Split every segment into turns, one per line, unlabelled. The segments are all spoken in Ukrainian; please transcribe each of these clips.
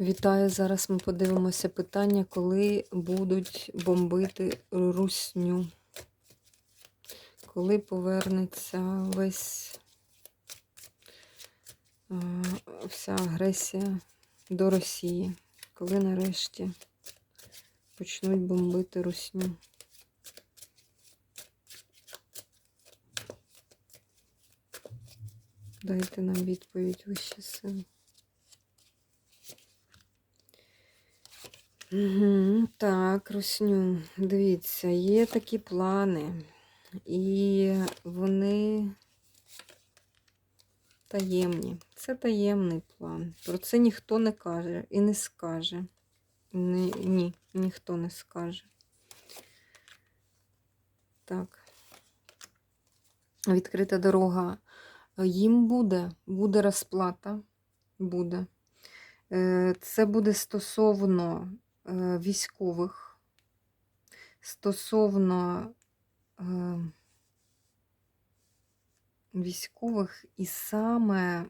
Вітаю! Зараз ми подивимося питання, коли будуть бомбити русню. Коли повернеться весь вся агресія до Росії. Коли нарешті почнуть бомбити русню. Дайте нам відповідь вищі сили. Угу, так, Русню, дивіться, є такі плани, і вони таємні. Це таємний план. Про це ніхто не каже і не скаже. Ні, ні ніхто не скаже. Так. Відкрита дорога. Їм буде, буде розплата. Буде. Е, Це буде стосовно військових, стосовно е, військових, і саме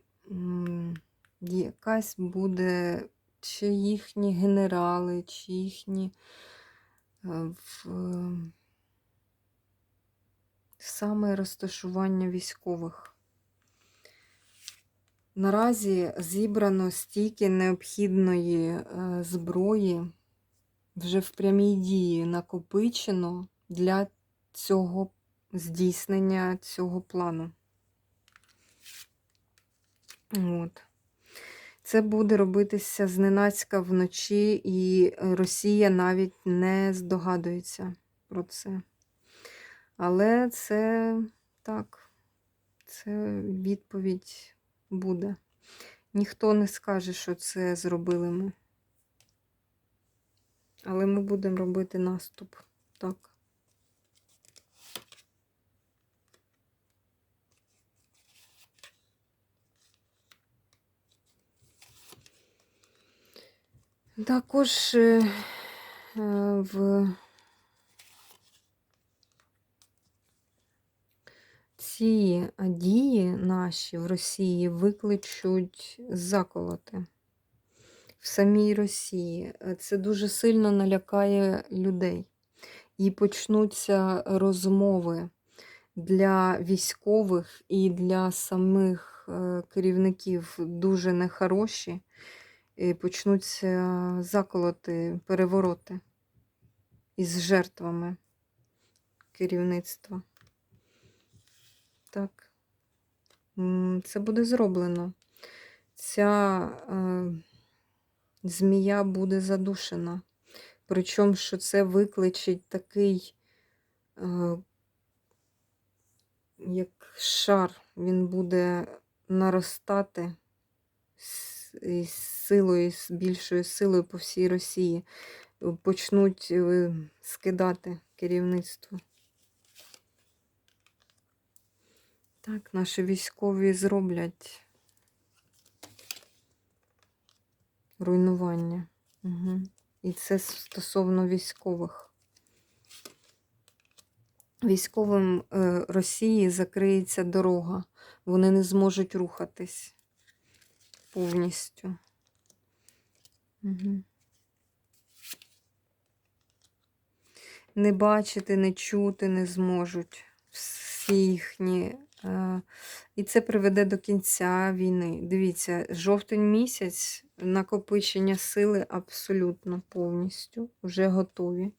якась буде чи їхні генерали, чи їхні е, в, саме розташування військових. Наразі зібрано стільки необхідної е, зброї, вже в прямій дії накопичено для цього здійснення цього плану. От. Це буде робитися зненацька вночі, і Росія навіть не здогадується про це. Але це так, це відповідь буде. Ніхто не скаже, що це зробили ми. Але ми будемо робити наступ. Так. Також е, в ці дії наші в Росії викличуть заколоти в самій Росії. Це дуже сильно налякає людей. І почнуться розмови для військових і для самих е, керівників дуже нехороші. І почнуться заколоти, перевороти із жертвами керівництва. Так, це буде зроблено. Ця е, змія буде задушена. Причому, що це викличить такий, е, як шар, він буде наростати з силою, з більшою силою по всій Росії. Почнуть е, скидати керівництво. Так, наші військові зроблять руйнування. Угу. І це стосовно військових. Військовим е, Росії закриється дорога. Вони не зможуть рухатись повністю. Угу. Не бачити, не чути не зможуть всі їхні і це приведе до кінця війни. Дивіться, жовтень місяць накопичення сили абсолютно повністю вже готові.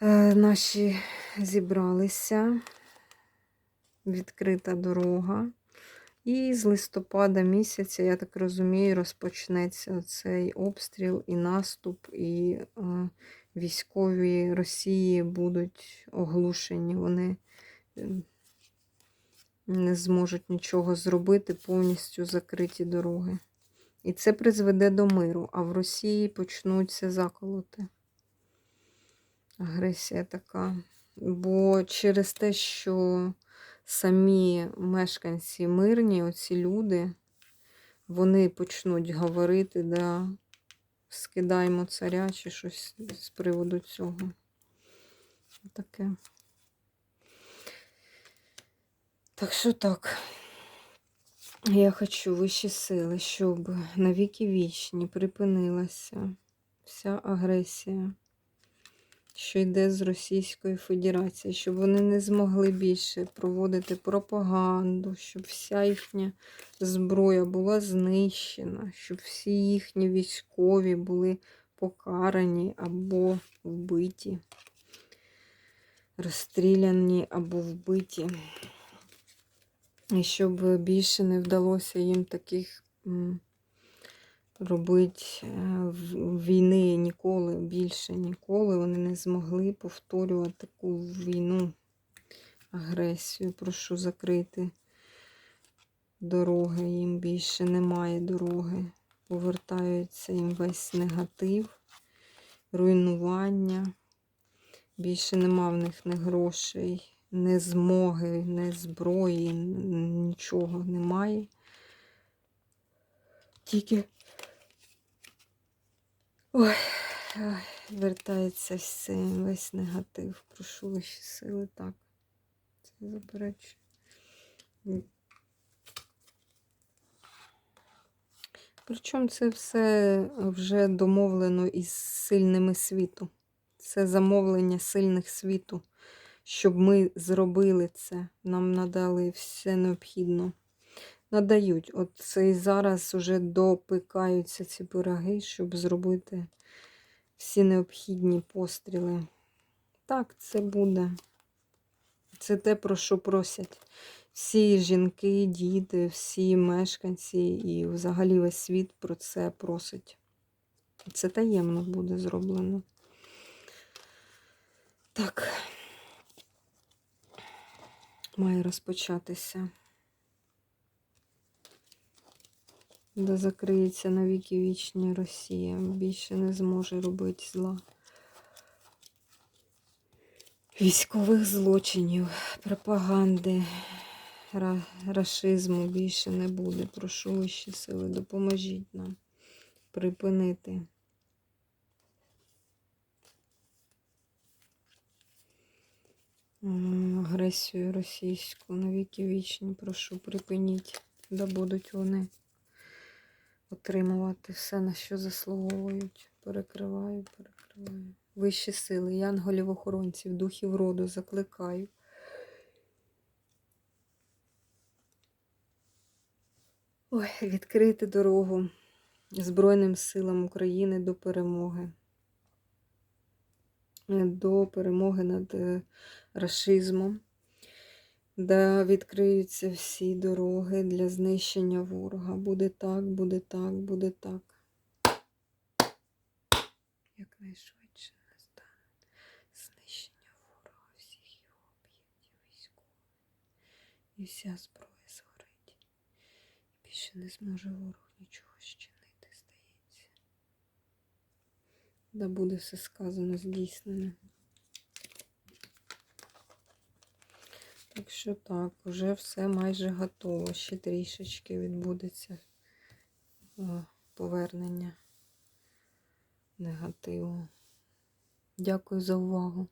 Е, наші зібралися, відкрита дорога. І з листопада місяця, я так розумію, розпочнеться цей обстріл і наступ, і е, військові Росії будуть оглушені. Вони не зможуть нічого зробити, повністю закриті дороги. І це призведе до миру, а в Росії почнуться заколоти. Агресія така. Бо через те, що самі мешканці мирні, оці люди, вони почнуть говорити, да, скидаємо царя чи щось з приводу цього. Таке. Так що так. Я хочу вищі сили, щоб навіки вічні припинилася вся агресія, що йде з Російської Федерації, щоб вони не змогли більше проводити пропаганду, щоб вся їхня зброя була знищена, щоб всі їхні військові були покарані або вбиті, розстріляні або вбиті. І щоб більше не вдалося їм таких робити е, війни ніколи, більше ніколи вони не змогли повторювати таку війну, агресію. Прошу закрити дороги, їм більше немає дороги. Повертаються їм весь негатив, руйнування. Більше нема в них ні грошей, ні змоги, ні зброї, нічого немає. Тільки ой, ой, вертається все, весь негатив. Прошу ваші сили так. Це заперечую. Причому це все вже домовлено із сильними світу. Це замовлення сильних світу, щоб ми зробили це. Нам надали все необхідно. Надають. От це і зараз вже допикаються ці пироги, щоб зробити всі необхідні постріли. Так, це буде. Це те, про що просять всі жінки, діти, всі мешканці і взагалі весь світ про це просить. Це таємно буде зроблено. Так, має розпочатися. Де закриється навіки вічні Росія. Більше не зможе робити зла. Військових злочинів, пропаганди, ра- рашизму більше не буде. Прошу вищі сили, допоможіть нам припинити. Агресію російську навіки вічні, прошу, припиніть, да будуть вони отримувати все, на що заслуговують. Перекриваю, перекриваю. Вищі сили, янголів охоронців, духів роду закликаю. Ой, відкрити дорогу Збройним силам України до перемоги. Е, До перемоги над е, рашизмом. Да відкриються всі дороги для знищення ворога. Буде так, буде так, буде так. Якнайшвидше настане знищення ворога, всіх його об'єктів військових. І вся зброя згорить. Більше не зможе ворог нічого Да буде все сказано, здійснено. Так що так, вже все майже готово. Ще трішечки відбудеться е, повернення негативу. Дякую за увагу.